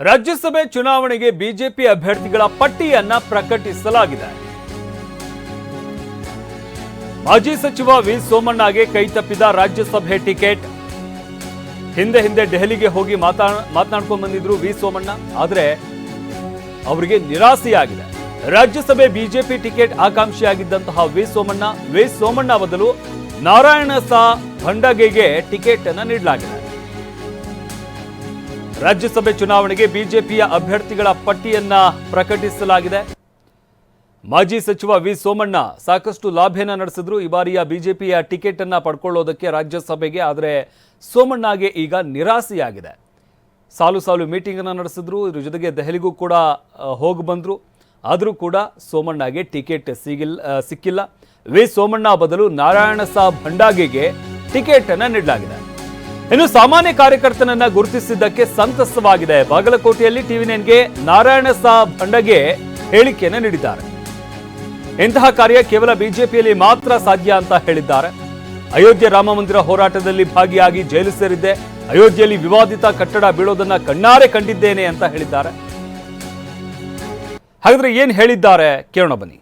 ರಾಜ್ಯಸಭೆ ಚುನಾವಣೆಗೆ ಬಿಜೆಪಿ ಅಭ್ಯರ್ಥಿಗಳ ಪಟ್ಟಿಯನ್ನ ಪ್ರಕಟಿಸಲಾಗಿದೆ. ಮಾಜಿ ಸಚಿವ ವಿ ಸೋಮಣ್ಣಗೆ ಕೈತಪ್ಪಿದ ರಾಜ್ಯಸಭೆ ಟಿಕೆಟ್. ಹಿಂದೆ ಹಿಂದೆ ದೆಹಲಿಗೆ ಹೋಗಿ ಮಾತಾ, ಮಾತನಾಡ್ಕೊಂಡು ಬಂದಿದ್ರು ವಿ ಸೋಮಣ್ಣ, ಆದರೆ ಅವರಿಗೆ ನಿರಾಸೆಯಾಗಿದೆ. ರಾಜ್ಯಸಭೆ ಬಿಜೆಪಿ ಟಿಕೆಟ್ ಆಕಾಂಕ್ಷಿಯಾಗಿದ್ದಂತಹ ವಿ ಸೋಮಣ್ಣ ವಿ ಸೋಮಣ್ಣ ಬದಲು ನಾರಾಯಣ ಸಾ ಭಂಡಗೆಗೆ ಟಿಕೆಟ್ ಅನ್ನು ನೀಡಲಾಗಿದೆ. ರಾಜ್ಯಸಭೆ ಚುನಾವಣೆಗೆ ಬಿಜೆಪಿಯ ಅಭ್ಯರ್ಥಿಗಳ ಪಟ್ಟಿಯನ್ನ ಪ್ರಕಟಿಸಲಾಗಿದೆ. ಮಾಜಿ ಸಚಿವ ವಿ ಸೋಮಣ್ಣ ಸಾಕಷ್ಟು ಲಾಭೇನ ನಡೆಸಿದ್ರು. ಈ ಬಾರಿಯ ಬಿಜೆಪಿಯ ಟಿಕೆಟ್ ಅನ್ನ ಪಡ್ಕೊಳ್ಳೋದಕ್ಕೆ ರಾಜ್ಯಸಭೆಗೆ, ಆದರೆ ಸೋಮಣ್ಣಗೆ ಈಗ ನಿರಾಸೆಯಾಗಿದೆ. ಸಾಲು ಸಾಲು ಮೀಟಿಂಗ್ ಅನ್ನ ನಡೆಸಿದ್ರು. ಇದ್ರ ಜೊತೆಗೆ ದೆಹಲಿಗೂ ಕೂಡ ಹೋಗಿ ಬಂದ್ರು. ಆದರೂ ಕೂಡ ಸೋಮಣ್ಣಗೆ ಟಿಕೆಟ್ ಸಿಗಿಲ್ಲ ಸಿಕ್ಕಿಲ್ಲ. ವಿ ಸೋಮಣ್ಣ ಬದಲು ನಾರಾಯಣ ಸಾಬ್ ಭಂಡಾಗೆಗೆ ಟಿಕೆಟ್ ಅನ್ನ ನೀಡಲಾಗಿದೆ. ಇನ್ನು ಸಾಮಾನ್ಯ ಕಾರ್ಯಕರ್ತನನ್ನ ಗುರುತಿಸಿದ್ದಕ್ಕೆ ಸಂತಸವಾಗಿದೆ. ಬಾಗಲಕೋಟೆಯಲ್ಲಿ ಟಿವಿ ನೈನ್ಗೆ ನಾರಾಯಣ ಸಾ ಭಂಡಗೆ ಹೇಳಿಕೆಯನ್ನು ನೀಡಿದ್ದಾರೆ. ಇಂತಹ ಕಾರ್ಯ ಕೇವಲ ಬಿಜೆಪಿಯಲ್ಲಿ ಮಾತ್ರ ಸಾಧ್ಯ ಅಂತ ಹೇಳಿದ್ದಾರೆ. ಅಯೋಧ್ಯೆ ರಾಮ ಮಂದಿರ ಹೋರಾಟದಲ್ಲಿ ಭಾಗಿಯಾಗಿ ಜೈಲು ಸೇರಿದ್ದೆ. ಅಯೋಧ್ಯೆಯಲ್ಲಿ ವಿವಾದಿತ ಕಟ್ಟಡ ಬೀಳೋದನ್ನ ಕಣ್ಣಾರೆ ಕಂಡಿದ್ದೇನೆ ಅಂತ ಹೇಳಿದ್ದಾರೆ. ಹಾಗಾದ್ರೆ ಏನ್ ಹೇಳಿದ್ದಾರೆ? ಕೇಳೋಣ ಬನ್ನಿ.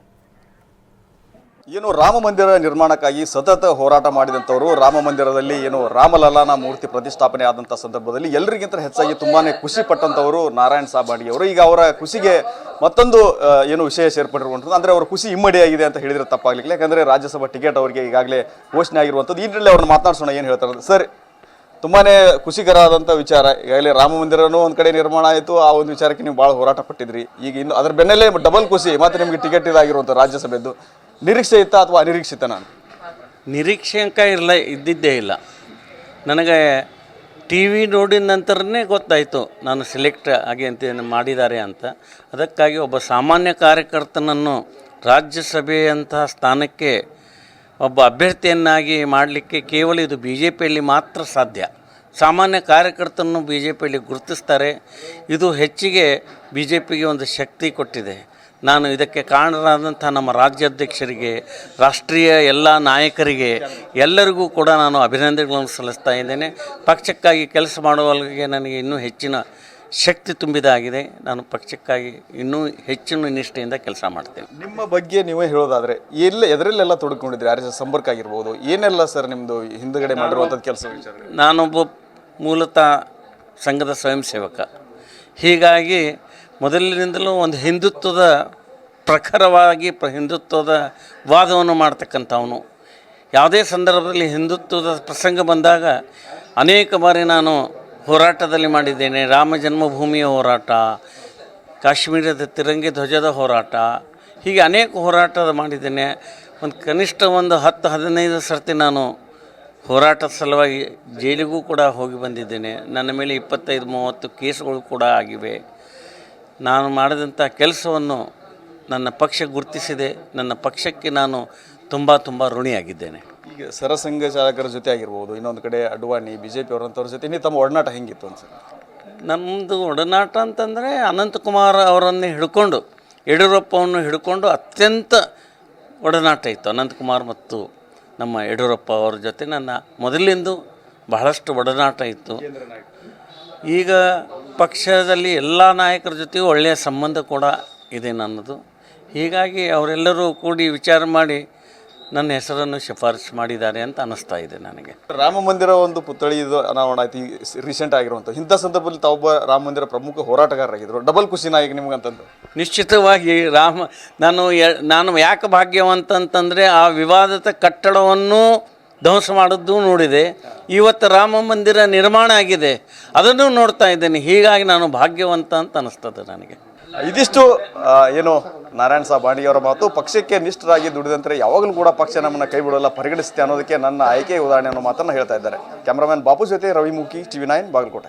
ಏನು ರಾಮ ಮಂದಿರ ನಿರ್ಮಾಣಕ್ಕಾಗಿ ಸತತ ಹೋರಾಟ ಮಾಡಿದಂಥವರು ರಾಮ ಮಂದಿರದಲ್ಲಿ ಏನು ರಾಮಲಲ್ಲಾನ ಮೂರ್ತಿ ಪ್ರತಿಷ್ಠಾಪನೆ ಆದಂಥ ಸಂದರ್ಭದಲ್ಲಿ ಎಲ್ಲರಿಗಿಂತ ಹೆಚ್ಚಾಗಿ ತುಂಬಾ ಖುಷಿ ಪಟ್ಟಂಥವರು ನಾರಾಯಣ ಸಾಬಾಡಿ ಅವರು. ಈಗ ಅವರ ಖುಷಿಗೆ ಮತ್ತೊಂದು ಏನು ವಿಷಯ ಸೇರ್ಪಟ್ಟಿರುವಂಥದ್ದು ಅಂದರೆ ಅವರ ಖುಷಿ ಇಮ್ಮಡಿಯಾಗಿದೆ ಅಂತ ಹೇಳಿದರೆ ತಪ್ಪಾಗ್ಲಿಕ್ಕಿಲ್ಲ ಯಾಕಂದರೆ ರಾಜ್ಯಸಭಾ ಟಿಕೆಟ್ ಅವರಿಗೆ ಈಗಾಗಲೇ ಘೋಷಣೆ ಆಗಿರುವಂಥದ್ದು. ಈ ನಿಟ್ಟಿನಲ್ಲಿ ಅವ್ರನ್ನ ಮಾತನಾಡಿಸೋಣ ಏನು ಹೇಳ್ತಾರೆ ಸರ್ ತುಂಬಾ ಖುಷಿಕರ ಆದಂಥ ವಿಚಾರ. ಈಗಾಗಲೇ ರಾಮ ಮಂದಿರನೂ ಒಂದು ಕಡೆ ನಿರ್ಮಾಣ ಆಯಿತು. ಆ ಒಂದು ವಿಚಾರಕ್ಕೆ ನೀವು ಭಾಳ ಹೋರಾಟ ಪಟ್ಟಿದ್ರಿ. ಈಗ ಇನ್ನು ಅದರ ಬೆನ್ನಲ್ಲೇ ಡಬಲ್ ಖುಷಿ. ಮತ್ತು ನಿಮಗೆ ಟಿಕೆಟ್ ಇದಾಗಿರುವಂಥ ರಾಜ್ಯಸಭೆದ್ದು. ನಿರೀಕ್ಷೆ ಇತ್ತ ಅಥವಾ ಅನಿರೀಕ್ಷಿತ ನಾನು? ನಿರೀಕ್ಷೆ ಅಂಕ ಇರಲ್ಲ ಇದ್ದಿದ್ದೇ ಇಲ್ಲ. ನನಗೆ ಟಿ ವಿ ನೋಡಿದ ನಂತರನೇ ಗೊತ್ತಾಯಿತು ನಾನು ಸೆಲೆಕ್ಟ್ ಆಗಿ ಅಂತ ಮಾಡಿದ್ದಾರೆ ಅಂತ. ಅದಕ್ಕಾಗಿ ಒಬ್ಬ ಸಾಮಾನ್ಯ ಕಾರ್ಯಕರ್ತನನ್ನು ರಾಜ್ಯಸಭೆಯಂತಹ ಸ್ಥಾನಕ್ಕೆ ಒಬ್ಬ ಅಭ್ಯರ್ಥಿಯನ್ನಾಗಿ ಮಾಡಲಿಕ್ಕೆ ಕೇವಲ ಇದು ಬಿ ಜೆ ಪಿಯಲ್ಲಿ ಮಾತ್ರ ಸಾಧ್ಯ. ಸಾಮಾನ್ಯ ಕಾರ್ಯಕರ್ತನನ್ನು ಬಿ ಜೆ ಪಿಯಲ್ಲಿ ಗುರುತಿಸ್ತಾರೆ. ಇದು ಹೆಚ್ಚಿಗೆ ಬಿ ಜೆ ಪಿಗೆ ಒಂದು ಶಕ್ತಿ ಕೊಟ್ಟಿದೆ. ನಾನು ಇದಕ್ಕೆ ಕಾರಣರಾದಂಥ ನಮ್ಮ ರಾಜ್ಯಾಧ್ಯಕ್ಷರಿಗೆ ರಾಷ್ಟ್ರೀಯ ಎಲ್ಲ ನಾಯಕರಿಗೆ ಎಲ್ಲರಿಗೂ ಕೂಡ ನಾನು ಅಭಿನಂದನೆಗಳನ್ನು ಸಲ್ಲಿಸ್ತಾ ಇದ್ದೇನೆ. ಪಕ್ಷಕ್ಕಾಗಿ ಕೆಲಸ ಮಾಡುವಲ್ಲಿಗೆ ನನಗೆ ಇನ್ನೂ ಹೆಚ್ಚಿನ ಶಕ್ತಿ ತುಂಬಿದಾಗಿದೆ. ನಾನು ಪಕ್ಷಕ್ಕಾಗಿ ಇನ್ನೂ ಹೆಚ್ಚಿನ ನಿಷ್ಠೆಯಿಂದ ಕೆಲಸ ಮಾಡ್ತೇನೆ. ನಿಮ್ಮ ಬಗ್ಗೆ ನೀವೇ ಹೇಳೋದಾದರೆ ಎಲ್ಲ ಎದರಲ್ಲೆಲ್ಲ ತೊಡ್ಕೊಂಡಿದ್ರಿ ಯಾರ ಎಸ್ ಸಂಪರ್ಕ ಆಗಿರ್ಬೋದು ಏನೆಲ್ಲ ಸರ್ ನಿಮ್ಮದು ಹಿಂದುಗಡೆ ಮಾಡಿರುವಂಥದ್ದು ಕೆಲಸ ನಾನೊಬ್ಬ ಮೂಲತಃ ಸಂಘದ ಸ್ವಯಂ ಸೇವಕ. ಹೀಗಾಗಿ ಮೊದಲಿನಿಂದಲೂ ಒಂದು ಹಿಂದುತ್ವದ ಪ್ರಖರವಾಗಿ ಪ್ರ ಹಿಂದುತ್ವದ ವಾದವನ್ನು ಮಾಡ್ತಕ್ಕಂಥವನು. ಯಾವುದೇ ಸಂದರ್ಭದಲ್ಲಿ ಹಿಂದುತ್ವದ ಪ್ರಸಂಗ ಬಂದಾಗ ಅನೇಕ ಬಾರಿ ನಾನು ಹೋರಾಟದಲ್ಲಿ ಮಾಡಿದ್ದೇನೆ. ರಾಮ ಜನ್ಮಭೂಮಿಯ ಹೋರಾಟ, ಕಾಶ್ಮೀರದ ತಿರಂಗಿ ಧ್ವಜದ ಹೋರಾಟ, ಹೀಗೆ ಅನೇಕ ಹೋರಾಟದ ಮಾಡಿದ್ದೇನೆ. ಒಂದು ಕನಿಷ್ಠ ಒಂದು ಹತ್ತು ಹದಿನೈದು ಸರ್ತಿ ನಾನು ಹೋರಾಟದ ಸಲುವಾಗಿ ಜೈಲಿಗೂ ಕೂಡ ಹೋಗಿ ಬಂದಿದ್ದೇನೆ. ನನ್ನ ಮೇಲೆ ಇಪ್ಪತ್ತೈದು ಮೂವತ್ತು ಕೇಸುಗಳು ಕೂಡ ಆಗಿವೆ. ನಾನು ಮಾಡಿದಂಥ ಕೆಲಸವನ್ನು ನನ್ನ ಪಕ್ಷ ಗುರುತಿಸಿದೆ. ನನ್ನ ಪಕ್ಷಕ್ಕೆ ನಾನು ತುಂಬ ತುಂಬ ಋಣಿಯಾಗಿದ್ದೇನೆ. ಈಗ ಸರಸಂಘ ಚಾಲಕರ ಜೊತೆ ಆಗಿರ್ಬೋದು ಇನ್ನೊಂದು ಕಡೆ ಅಡ್ವಾಣಿ ಬಿ ಜೆ ಪಿ ಅವರಂಥವ್ರ ಜೊತೆ ಇನ್ನೂ ತಮ್ಮ ಒಡನಾಟ ಹೆಂಗಿತ್ತು ಅನ್ಸುತ್ತೆ? ನಮ್ಮದು ಒಡನಾಟ ಅಂತಂದರೆ ಅನಂತಕುಮಾರ್ ಅವರನ್ನೇ ಹಿಡ್ಕೊಂಡು ಯಡಿಯೂರಪ್ಪವನ್ನು ಹಿಡ್ಕೊಂಡು ಅತ್ಯಂತ ಒಡನಾಟ ಇತ್ತು. ಅನಂತಕುಮಾರ್ ಮತ್ತು ನಮ್ಮ ಯಡಿಯೂರಪ್ಪ ಅವರ ಜೊತೆ ನನ್ನ ಮೊದಲಿಂದು ಬಹಳಷ್ಟು ಒಡನಾಟ ಇತ್ತು. ಈಗ ಪಕ್ಷದಲ್ಲಿ ಎಲ್ಲ ನಾಯಕರ ಜೊತೆಗೂ ಒಳ್ಳೆಯ ಸಂಬಂಧ ಕೂಡ ಇದೆ ನನ್ನದು. ಹೀಗಾಗಿ ಅವರೆಲ್ಲರೂ ಕೂಡಿ ವಿಚಾರ ಮಾಡಿ ನನ್ನ ಹೆಸರನ್ನು ಶಿಫಾರಸು ಮಾಡಿದ್ದಾರೆ ಅಂತ ಅನ್ನಿಸ್ತಾ ಇದೆ ನನಗೆ. ರಾಮ ಮಂದಿರ ಒಂದು ಪುತ್ಥಳಿ ಇದು ಅನಾವರಣ ಆಯ್ತು. ರೀಸೆಂಟ್ ಆಗಿರುವಂಥ. ಇಂಥ ಸಂದರ್ಭದಲ್ಲಿ ತಾವೊಬ್ಬ ರಾಮ ಮಂದಿರ ಪ್ರಮುಖ ಹೋರಾಟಗಾರರಾಗಿದ್ದರು. ಡಬಲ್ ಖುಷಿನ ಈಗ ನಿಮ್ಗಂತಂದು ನಿಶ್ಚಿತವಾಗಿ ರಾಮ ನಾನು ನಾನು ಯಾಕೆ ಭಾಗ್ಯವಂತಂತಂದರೆ ಆ ವಿವಾದದ ಕಟ್ಟಡವನ್ನು ಧ್ವಂಸ ಮಾಡಿದ್ದು ನೋಡಿದೆ. ಇವತ್ತು ರಾಮ ಮಂದಿರ ನಿರ್ಮಾಣ ಆಗಿದೆ. ಅದನ್ನು ನೋಡ್ತಾ ಇದ್ದೇನೆ. ಹೀಗಾಗಿ ನಾನು ಭಾಗ್ಯವಂತ ಅಂತ ಅನಿಸ್ತದೆ ನನಗೆ. ಇದಿಷ್ಟು ಏನು ನಾರಾಯಣ ಸಾಬ್ ಬಾಣಿಯವರ ಮಾತು. ಪಕ್ಷಕ್ಕೆ ನಿಷ್ಠರಾಗಿ ದುಡಿದಂತೆ ಯಾವಾಗಲೂ ಕೂಡ ಪಕ್ಷ ನಮ್ಮನ್ನು ಕೈ ಬಿಡೋಲ್ಲ ಪರಿಗಣಿಸುತ್ತೆ ಅನ್ನೋದಕ್ಕೆ ನನ್ನ ಆಯ್ಕೆ, ಉದಾಹರಣೆ ಅನ್ನೋ ಮಾತನ್ನು ಹೇಳ್ತಾ ಇದ್ದಾರೆ. ಕ್ಯಾಮ್ರಾಮನ್ ಬಾಪು ಜೊತೆ ರವಿಮುಖಿ, ಟಿವಿ ನೈನ್, ಬಾಗಲಕೋಟೆ.